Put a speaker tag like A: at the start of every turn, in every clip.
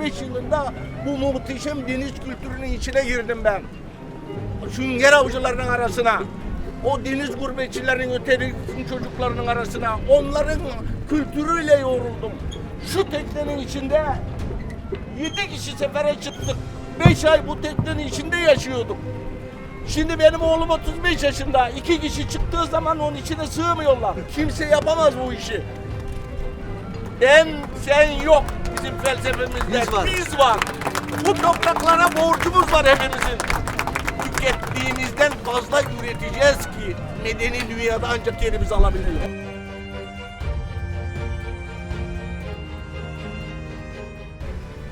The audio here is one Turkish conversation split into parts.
A: 65 yılında bu muhteşem deniz kültürünün içine girdim ben. Sünger avcılarının arasına. O deniz gurbetçilerin ötelisin çocuklarının arasına. Onların kültürüyle yoğruldum. Şu teknenin içinde yedi kişi sefere çıktık. Beş ay bu teknenin içinde yaşıyorduk. Şimdi benim oğlum 35 yaşında. İki kişi çıktığı zaman onun içine sığmıyorlar. Kimse yapamaz bu işi. Ben, sen yok bizim felsefemizde.
B: Biz var.
A: Biz var. Bu topraklara borcumuz var hepimizin. Tükettiğimizden fazla üreteceğiz ki medeni dünyada ancak yerimizi alabilelim.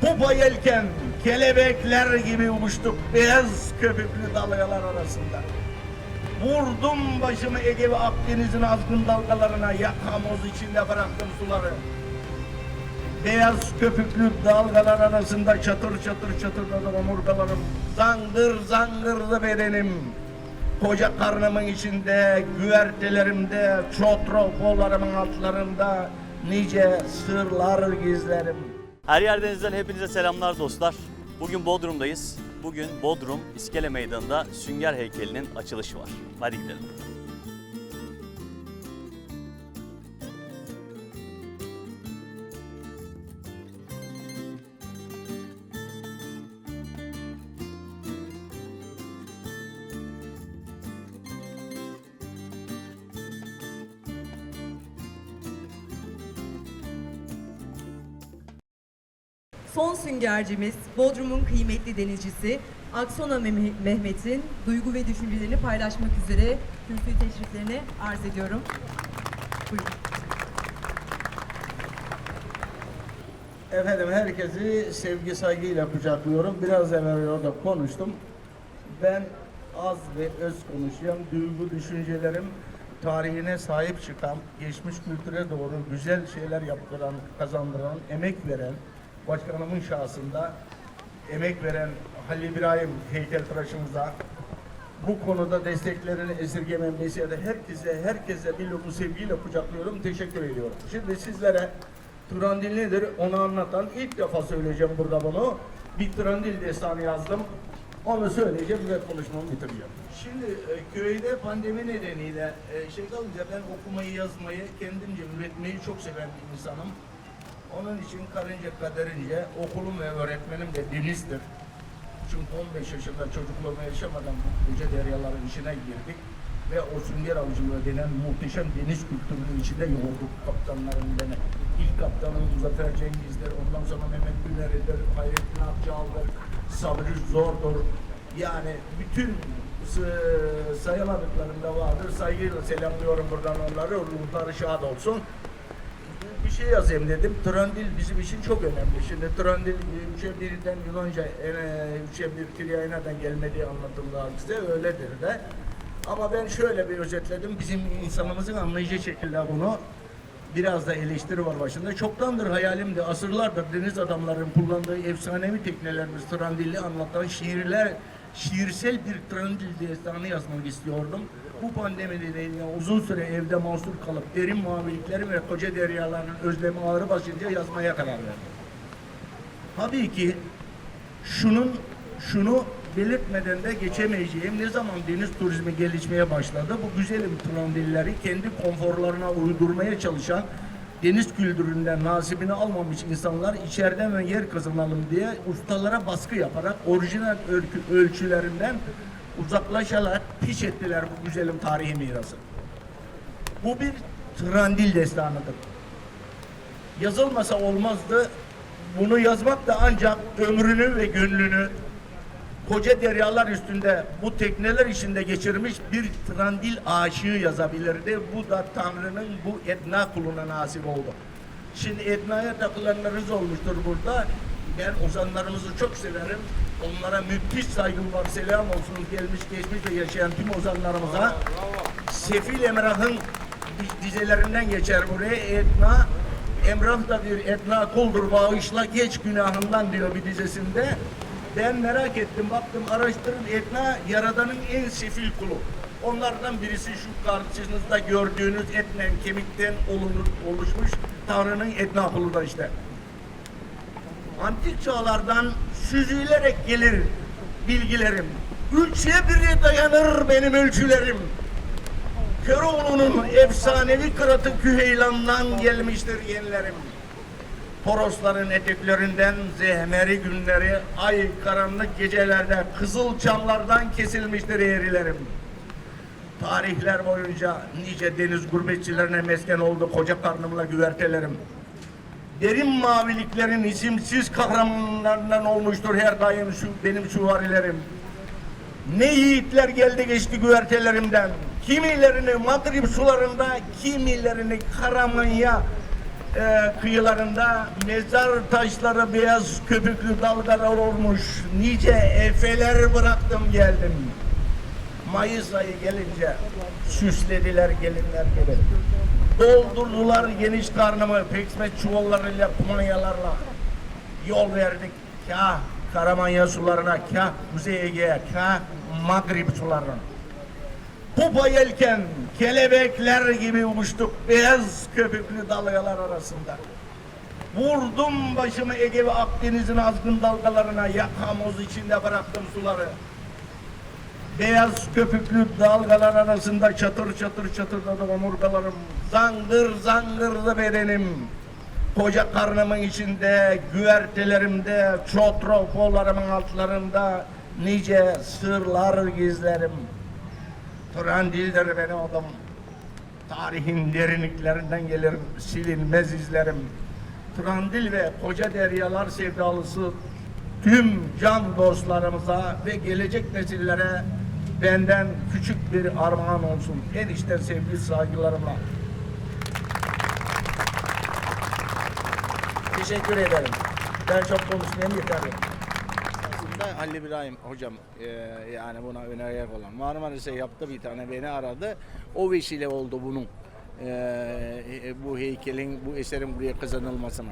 A: Pupa yelken, kelebekler gibi uçtuk beyaz köpüklü dalgalar arasında. Vurdum başımı Ege ve Akdeniz'in azgın dalgalarına, yakamoz içinde bıraktım suları. Beyaz köpüklü dalgalar arasında çatır çatır çatırdadı omurgalarım. Zangır zangırdı bedenim. Koca karnımın içinde, güvertelerimde, çotro kollarımın altlarında nice sırlar gizlerim.
B: Her yerdenizden hepinize selamlar dostlar. Bugün Bodrum'dayız. Bugün Bodrum İskele Meydanı'nda Sünger heykelinin açılışı var. Hadi gidelim.
C: Son süngercimiz, Bodrum'un kıymetli denizcisi Aksona Meh- Mehmet'in duygu ve düşüncelerini paylaşmak üzere kürsü teşriflerini arz ediyorum. Buyurun.
A: Efendim herkesi sevgi saygıyla kucaklıyorum. Biraz evvel orada konuştum. Ben az ve öz konuşuyorum. Duygu düşüncelerim tarihine sahip çıkan, geçmiş kültüre doğru güzel şeyler yaptıran, kazandıran, emek veren, başkanımın şahsında emek veren Halil İbrahim heykeltıraşımıza bu konuda desteklerini esirgemem mesele herkese herkese bir lobu sevgiyle kucaklıyorum. Teşekkür ediyorum. Şimdi sizlere Trandil nedir onu anlatan ilk defa söyleyeceğim burada bunu. Bir Trandil destanı yazdım. Onu söyleyeceğim ve konuşmamı bitireceğim. Şimdi e, köyde pandemi nedeniyle e, şey kalınca ben okumayı yazmayı kendimce üretmeyi çok seven bir insanım. Onun için karınca kaderince okulum ve öğretmenim de denizdir. Çünkü 15 yaşında çocukluğumu yaşamadan bu koca deryaların içine girdik ve o sünger avcılığı denen muhteşem deniz kültürünün içinde yoğurduk kaptanlarım beni. İlk kaptanım Muzaffer Cengiz'dir, ondan sonra Mehmet Güneri'dir, Hayrettin Akçaal'dır, Sabri Zor'dur. Yani bütün sı- sayamadıklarım da vardır. Saygıyla selamlıyorum buradan onları, ruhları şad olsun bir şey yazayım dedim. Trandil bizim için çok önemli. Şimdi Trandil üçe birden Yunanca e, üçe bir Triayna'dan gelmediği anlatıldı bize öyledir de. Ama ben şöyle bir özetledim. Bizim insanımızın anlayacağı şekilde bunu biraz da eleştiri var başında. Çoktandır hayalimdi. Asırlardır deniz adamların kullandığı efsanevi teknelerimiz Trandil'i anlatan şiirler şiirsel bir Trandil destanı yazmak istiyordum. Bu pandemi nedeniyle uzun süre evde mahsur kalıp derin maviliklerin ve koca deryaların özlemi ağrı basınca yazmaya karar verdim. Tabii ki şunun şunu belirtmeden de geçemeyeceğim. Ne zaman deniz turizmi gelişmeye başladı, bu güzelim trandilleri kendi konforlarına uydurmaya çalışan deniz kültüründen nasibini almamış insanlar içeriden ve yer kazanalım diye ustalara baskı yaparak orijinal ölçü- ölçülerinden uzaklaşarak piş ettiler bu güzelim tarihi mirası. Bu bir trandil destanıdır yazılmasa olmazdı. Bunu yazmak da ancak ömrünü ve gönlünü koca deryalar üstünde bu tekneler içinde geçirmiş bir trandil aşığı yazabilirdi. Bu da Tanrı'nın bu Edna kuluna nasip oldu. Şimdi Edna'ya takılanlarınız olmuştur burada. Ben ozanlarımızı çok severim. Onlara müthiş saygım var. Selam olsun gelmiş geçmiş ve yaşayan tüm ozanlarımıza. Sefil Emrah'ın dizelerinden geçer buraya. Etna, Emrah da bir etna kuldur bağışla geç günahından diyor bir dizesinde. Ben merak ettim, baktım, araştırdım. Etna Yaradan'ın en sefil kulu. Onlardan birisi şu karşınızda gördüğünüz etnen, kemikten olunur, oluşmuş Tanrı'nın etna kulu da işte. Antik çağlardan süzülerek gelir bilgilerim. Üçe bire dayanır benim ölçülerim. Köroğlu'nun efsanevi kıratı Küheylan'dan gelmiştir yenilerim. Torosların eteklerinden zehmeri günleri, ay karanlık gecelerde kızıl çamlardan kesilmiştir eğrilerim. Tarihler boyunca nice deniz gurbetçilerine mesken oldu koca karnımla güvertelerim. Derin maviliklerin isimsiz kahramanlarından olmuştur her daim şu benim süvarilerim. Ne yiğitler geldi geçti güvertelerimden. Kimilerini Madrib sularında, kimilerini Karamanya e, kıyılarında mezar taşları beyaz köpüklü dalgalar olmuş. Nice efeler bıraktım geldim. Mayıs ayı gelince süslediler gelinler gibi. Doldurdular geniş karnımı peksmet çuvallarıyla, kumanyalarla. Yol verdik kah Karamanya sularına, kah Kuzey Ege'ye, kah Magrib sularına. Kupa yelken, kelebekler gibi uçtuk beyaz köpüklü dalgalar arasında. Vurdum başımı Ege ve Akdeniz'in azgın dalgalarına, yakamoz içinde bıraktım suları. Beyaz köpüklü dalgalar arasında çatır çatır çatırdadı omurgalarım. Zangır zangırdı bedenim. Koca karnımın içinde, güvertelerimde, çotropolarımın altlarında nice sırlar gizlerim. Trandildir benim adım. Tarihin derinliklerinden gelirim, silinmez izlerim. Trandil ve koca deryalar sevdalısı tüm can dostlarımıza ve gelecek nesillere benden küçük bir armağan olsun. En içten sevgi saygılarımla. Teşekkür ederim. Ben çok konuşmayayım yeterli.
D: Halil İbrahim hocam e, yani buna önererek olan Marmaris'e yaptı bir tane beni aradı. O vesile oldu bunun e, e, bu heykelin bu eserin buraya kazanılmasına.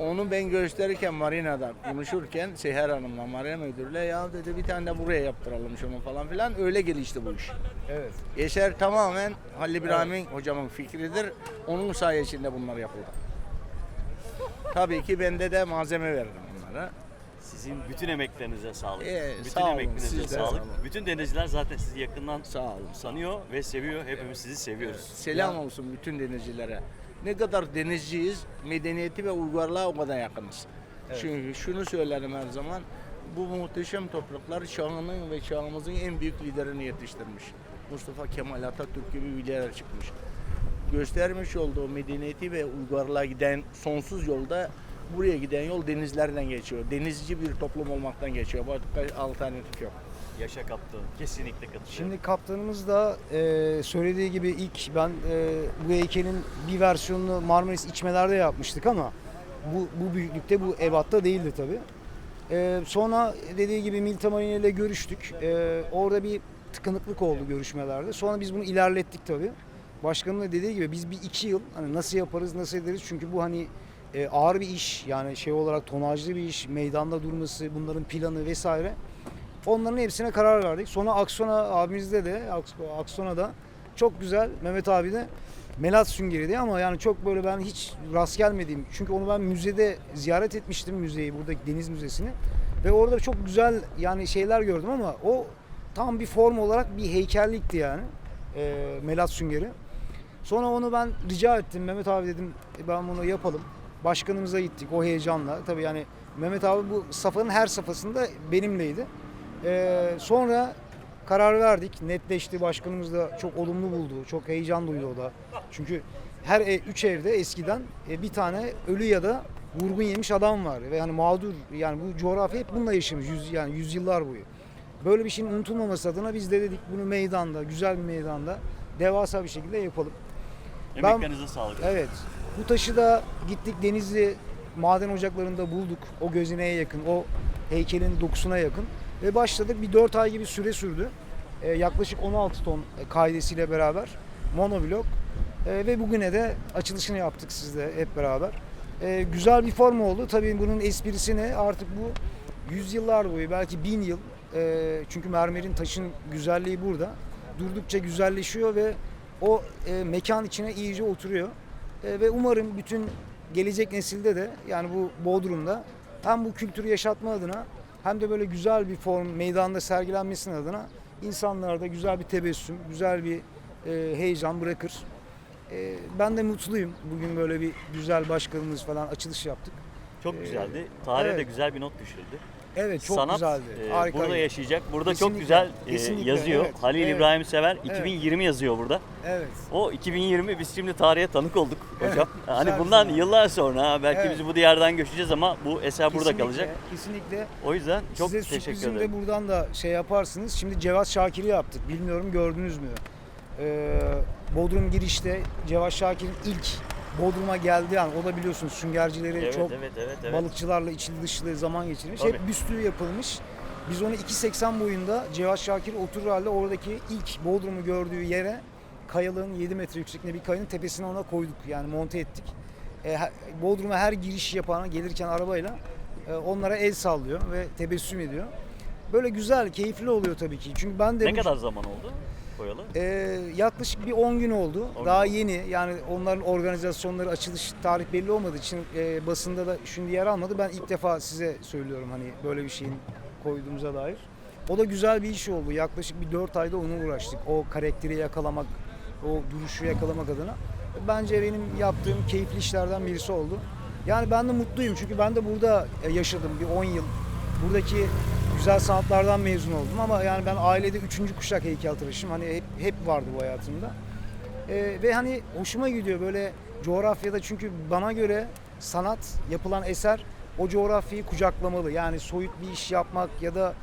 D: Onu ben gösterirken marinada konuşurken Seher Hanım'la marina müdürüyle ya dedi bir tane de buraya yaptıralım şunu falan filan öyle gelişti bu iş.
E: Evet.
D: Eser tamamen Halil İbrahim'in hocamın fikridir. Onun sayesinde bunlar yapıldı. Tabii ki bende de malzeme verdim onlara.
B: Sizin bütün emeklerinize sağlık.
D: Ee,
B: bütün
D: sağ olun,
B: emeklerinize
D: siz de
B: sağlık.
D: sağ olun.
B: Bütün denizciler zaten sizi yakından
D: Sağ olun.
B: sanıyor ve seviyor. Hepimiz sizi seviyoruz.
D: Selam olsun bütün denizcilere. Ne kadar denizciyiz, medeniyeti ve uygarlığa o kadar yakınız. Çünkü şunu söylerim her zaman, bu muhteşem topraklar çağının ve çağımızın en büyük liderini yetiştirmiş. Mustafa Kemal Atatürk gibi lider çıkmış. Göstermiş olduğu medeniyeti ve uygarlığa giden sonsuz yolda buraya giden yol denizlerden geçiyor. Denizci bir toplum olmaktan geçiyor. Başka alternatif yok.
B: Yaşa kaptı. Kesinlikle katılıyorum.
E: Şimdi kaptanımız da e, söylediği gibi ilk ben e, bu heykelin bir versiyonunu Marmaris içmelerde yapmıştık ama bu, bu büyüklükte bu ebatta değildi tabi. sonra dediği gibi Milta Marine ile görüştük. E, orada bir tıkanıklık oldu görüşmelerde. Sonra biz bunu ilerlettik tabi. Başkanın da dediği gibi biz bir iki yıl hani nasıl yaparız nasıl ederiz çünkü bu hani e, ağır bir iş yani şey olarak tonajlı bir iş meydanda durması bunların planı vesaire. Onların hepsine karar verdik. Sonra Aksona abimizde de Aks- Aksona'da çok güzel Mehmet abi de Melat süngeriydi ama yani çok böyle ben hiç rast gelmediğim çünkü onu ben müzede ziyaret etmiştim müzeyi buradaki deniz müzesini ve orada çok güzel yani şeyler gördüm ama o tam bir form olarak bir heykellikti yani e, Melat süngeri. Sonra onu ben rica ettim Mehmet abi dedim "E, ben bunu yapalım. Başkanımıza gittik o heyecanla. Tabii yani Mehmet abi bu safhanın her safhasında benimleydi. Ee, sonra karar verdik. Netleşti. Başkanımız da çok olumlu buldu. Çok heyecan duydu o da. Çünkü her e- üç evde eskiden e, bir tane ölü ya da vurgun yemiş adam var. Ve yani mağdur yani bu coğrafya hep bununla yaşamış. Yüz, yani yüzyıllar boyu. Böyle bir şeyin unutulmaması adına biz de dedik bunu meydanda, güzel bir meydanda devasa bir şekilde yapalım. ben-
B: Emeklerinize sağlık.
E: Evet. Bu taşı da gittik Denizli maden ocaklarında bulduk. O gözineye yakın, o heykelin dokusuna yakın. Ve başladık. Bir 4 ay gibi süre sürdü. Ee, yaklaşık 16 ton e, kaidesiyle beraber. Monoblok. Ee, ve bugüne de açılışını yaptık sizle hep beraber. Ee, güzel bir form oldu. Tabii bunun esprisi ne? Artık bu yüzyıllar boyu belki bin yıl. e, çünkü mermerin taşın güzelliği burada. Durdukça güzelleşiyor ve o e, mekan içine iyice oturuyor. E, ve umarım bütün gelecek nesilde de yani bu Bodrum'da hem bu kültürü yaşatma adına hem de böyle güzel bir form meydanda sergilenmesinin adına insanlarda güzel bir tebessüm, güzel bir e, heyecan bırakır. E, ben de mutluyum. Bugün böyle bir güzel başkanımız falan açılış yaptık.
B: Çok
E: Ee,
B: güzeldi. Tarihe de
E: evet.
B: güzel bir not düşürdü.
E: Evet çok
B: Sanat
E: güzeldi.
B: e,
E: Harika.
B: burada yaşayacak. Burada çok
E: Kesinlikle,
B: güzel e, yazıyor.
E: evet,
B: Halil
E: evet.
B: İbrahim Sever
E: Evet.
B: 2020 yazıyor burada.
E: Evet.
B: O 2020 biz şimdi tarihe tanık olduk hocam. hani bundan
E: zaman.
B: yıllar sonra belki
E: Evet.
B: biz bu diyardan göçeceğiz ama bu eser burada
E: Kesinlikle,
B: kalacak.
E: Kesinlikle.
B: O yüzden çok
E: Size
B: teşekkür ederim.
E: de buradan da şey yaparsınız. Şimdi Cevat Şakir'i yaptık. Bilmiyorum gördünüz mü? Ee, Bodrum girişte Cevat Şakir'in ilk Bodrum'a geldiği an o da biliyorsunuz süngercileri
B: Evet,
E: çok
B: evet, evet, evet.
E: balıkçılarla içli dışlı zaman geçirmiş.
B: Tabii.
E: Hep büstü yapılmış. Biz onu 2.80 boyunda Cevat Şakir oturur halde oradaki ilk Bodrum'u gördüğü yere kayalığın 7 metre yüksekliğinde bir kayanın tepesine ona koyduk. Yani monte ettik. E, Bodrum'a her giriş yapana gelirken arabayla e, onlara el sallıyor ve tebessüm ediyor. Böyle güzel, keyifli oluyor tabii ki. Çünkü ben de
B: Ne
E: bu-
B: kadar zaman oldu koyalı?
E: ee, yaklaşık bir 10 gün oldu.
B: 10
E: Daha
B: gün.
E: yeni yani onların organizasyonları açılış tarih belli olmadığı için e, basında da şimdi yer almadı. Ben ilk defa size söylüyorum hani böyle bir şeyin koyduğumuza dair. O da güzel bir iş oldu. Yaklaşık bir 4 ayda onu uğraştık. O karakteri yakalamak, o duruşu yakalamak adına. Bence benim yaptığım keyifli işlerden birisi oldu. Yani ben de mutluyum çünkü ben de burada yaşadım bir 10 yıl. Buradaki güzel sanatlardan mezun oldum ama yani ben ailede üçüncü kuşak heykeltıraşım. Hani hep, hep vardı bu hayatımda. Ee, ve hani hoşuma gidiyor böyle coğrafyada çünkü bana göre sanat yapılan eser o coğrafyayı kucaklamalı. Yani soyut bir iş yapmak ya da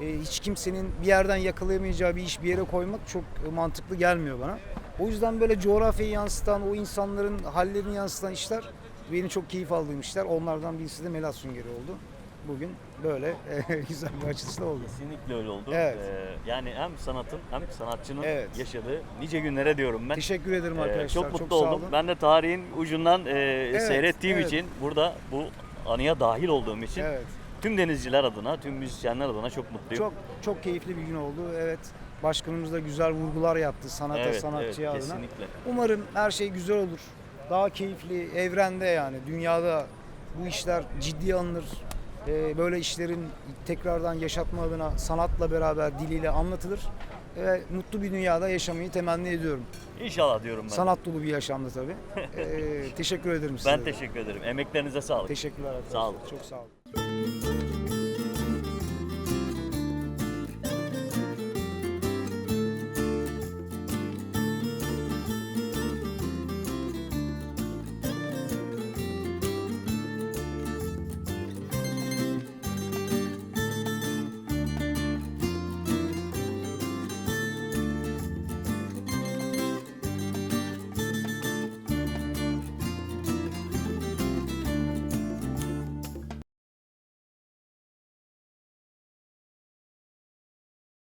E: e, hiç kimsenin bir yerden yakalayamayacağı bir iş bir yere koymak çok e, mantıklı gelmiyor bana. O yüzden böyle coğrafyayı yansıtan, o insanların hallerini yansıtan işler benim çok keyif aldığım işler. Onlardan birisi de Melat Süngeri oldu. Bugün böyle e, güzel bir açılışta oldu.
B: Kesinlikle öyle oldu.
E: Evet.
B: Ee, yani hem sanatın hem sanatçının
E: Evet.
B: yaşadığı nice günlere diyorum ben.
E: Teşekkür ederim
B: Ee,
E: arkadaşlar.
B: çok mutlu
E: sağ
B: oldum. Ben de tarihin ucundan e, seyrettiğim
E: evet.
B: için burada bu anıya dahil olduğum için
E: Evet.
B: tüm denizciler adına, tüm müzisyenler adına çok mutluyum.
E: Çok çok keyifli bir gün oldu. Evet. Başkanımız da güzel vurgular yaptı sanata,
B: evet, evet,
E: sanatçıya adına.
B: kesinlikle.
E: Umarım her şey güzel olur. Daha keyifli, evrende yani dünyada bu işler ciddiye alınır. Ee, böyle işlerin tekrardan yaşatma adına sanatla beraber diliyle anlatılır. Ve mutlu bir dünyada yaşamayı temenni ediyorum.
B: İnşallah diyorum ben.
E: Sanat dolu bir yaşamda tabii. Ee, teşekkür ederim size.
B: ben
E: de.
B: teşekkür ederim. Emeklerinize sağlık.
E: Teşekkürler arkadaşlar.
B: Sağ olun.
E: Çok sağ olun.